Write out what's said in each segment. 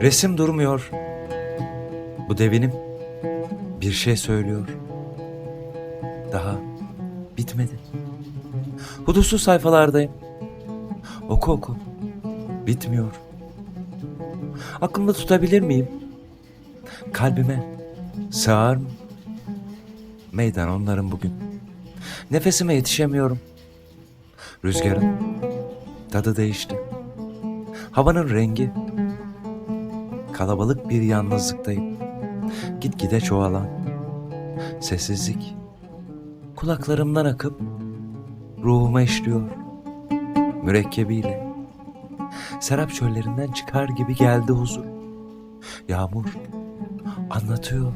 Resim durmuyor. Bu devinim bir şey söylüyor. Daha bitmedi. Hudutsuz sayfalardayım. Oku oku. Bitmiyor. Aklımda tutabilir miyim? Kalbime sığar mı? Meydan onların bugün. Nefesime yetişemiyorum. Rüzgarın tadı değişti. Havanın rengi. Kalabalık bir yalnızlıktayım. Gitgide çoğalan. Sessizlik. Kulaklarımdan akıp ruhuma işliyor. Mürekkebiyle. Serap çöllerinden çıkar gibi geldi huzur. Yağmur anlatıyor.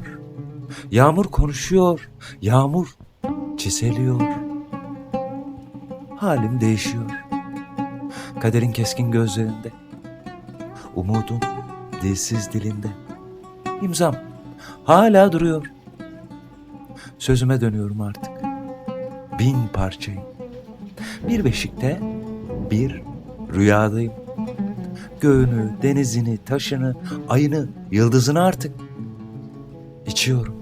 Yağmur konuşuyor. Yağmur çiseliyor. Halim değişiyor. Kaderin keskin gözlerinde. Umudun dilsiz dilinde. İmzam hala duruyor. Sözüme dönüyorum artık. Bin parçayım. Bir beşikte bir rüyadayım. Göğünü, denizini, taşını, ayını, yıldızını artık içiyorum.